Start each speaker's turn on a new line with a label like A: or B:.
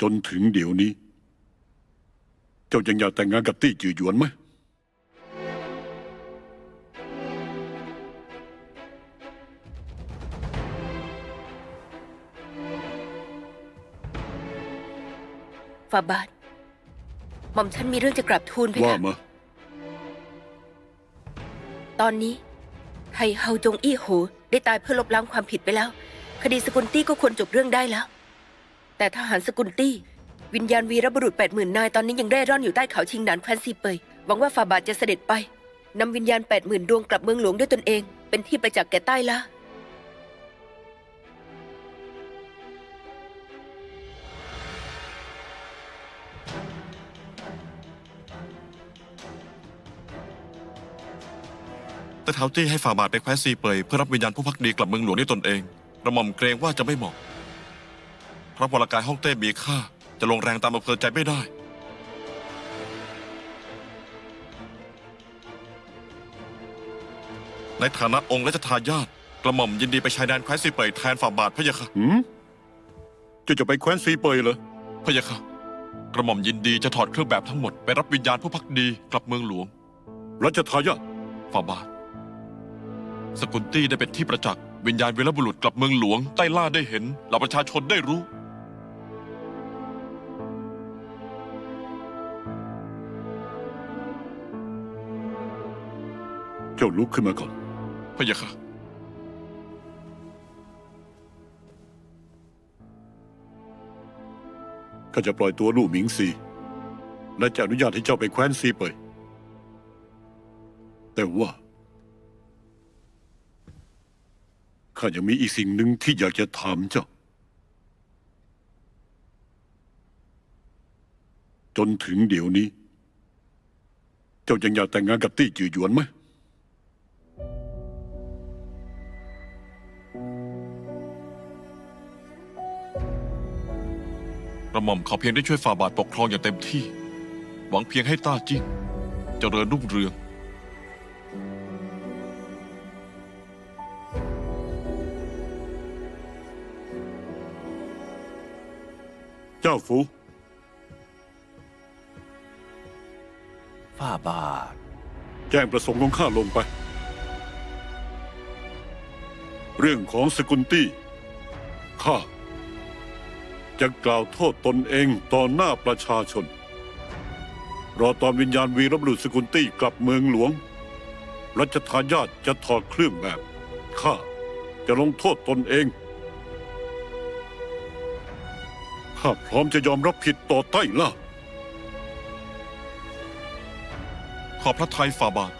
A: จนถึงเดี๋ยวนี้ เจ้ายังอยากแต่งงานกับตี้จือหยวนไหม
B: ฝ่าบาทหม่อมฉันมีเรื่องจะกราบทูลเพ
A: ว่า
B: คะ
A: มา
B: ตอนนี้ไทเฮาจงอี้โหได้ตายเพื่อลบล้างความผิดไปแล้ว คดีสกุลตี้ก็ควรจบเรื่องได้แล้ว แต่ทหารสกุลตี้ วิญญาณวีรบุรุษแปดหมื่นนายตอนนี้ยังเร่ร่อนอยู่ใต้เขาชิงหนานแคว้นซีเปยหวังว่าฝ่าบาทจะเสด็จไปนำวิญญาณแปดหมื่นดวงกลับเมืองหลวงด้วยตนเอง เป็นที่ประจักษ์แก่ใต้ละ
C: แต่เท้าจี้ให้ฝ่าบาทไปแคว้นซีเปยเพื่อรับวิญญาณผู้พักดีกลับเมืองหลวงด้วยตนเองกระหม่อมเกรงว่าจะไม่เหมาะ เพราะพลกายฮ่องเต้มีค่า จะลงแรงตามอำเภอใจไม่ได้ ในฐานะองค์และทายาทกระหม่อมยินดีไปชายแดนแคว้นซีเปยแทนฝ่าบาทพะยะค่ะ
A: หืมเจ้าจะไปแคว้นซีเปยเหรอ
C: พะยะค่ะ กระหม่อมยินดีจะถอดเครื่องแบบทั้งหมดไปรับวิญญาณผู้พักดีกลับเมืองหลวง
A: รัชทายาท
C: ฝ่าบาท สกุลตี้ได้เป็นที่ประจักษ์วิญญาณวีรบุรุษกลับเมืองหลวงใต้ล่าได้เห็นเหล่าประชาชนได้รู้
A: เจ้าลุกขึ้นมาก่อน
C: พะยะค่ะ
A: ข้าจะปล่อยตัวลู่หมิงซี และจะอนุญาตให้เจ้าไปแคว้นซีเปยแต่ว่า ข้ายังมีอีกสิ่งหนึ่งที่อยากจะถามเจ้า จนถึงเดี๋ยวนี้ เจ้ายังอยากแต่งงานกับตี้จือหยวนไหม
C: กระหม่อมขอเพียงได้ช่วยฝ่าบาทปกครองอย่างเต็มที่ หวังเพียงให้ต้าจิ้งเจริญรุ่งเรือง
A: เจ้าฟู
D: ฝ่าบาท
A: แจ้งประสงค์ของข้าลงไป เรื่องของสกุลตี้ข้า จะกล่าวโทษตนเองต่อหน้าประชาชน รอตอนวิญญาณวีรบุรุษสกุลตี้กลับเมืองหลวง รัชทายาทจะถอดเครื่องแบบ ข้าจะลงโทษตนเอง ข้าพร้อมจะยอมรับผิดต่อใต้ล่า
C: ขอพระทัยฝ่าบาท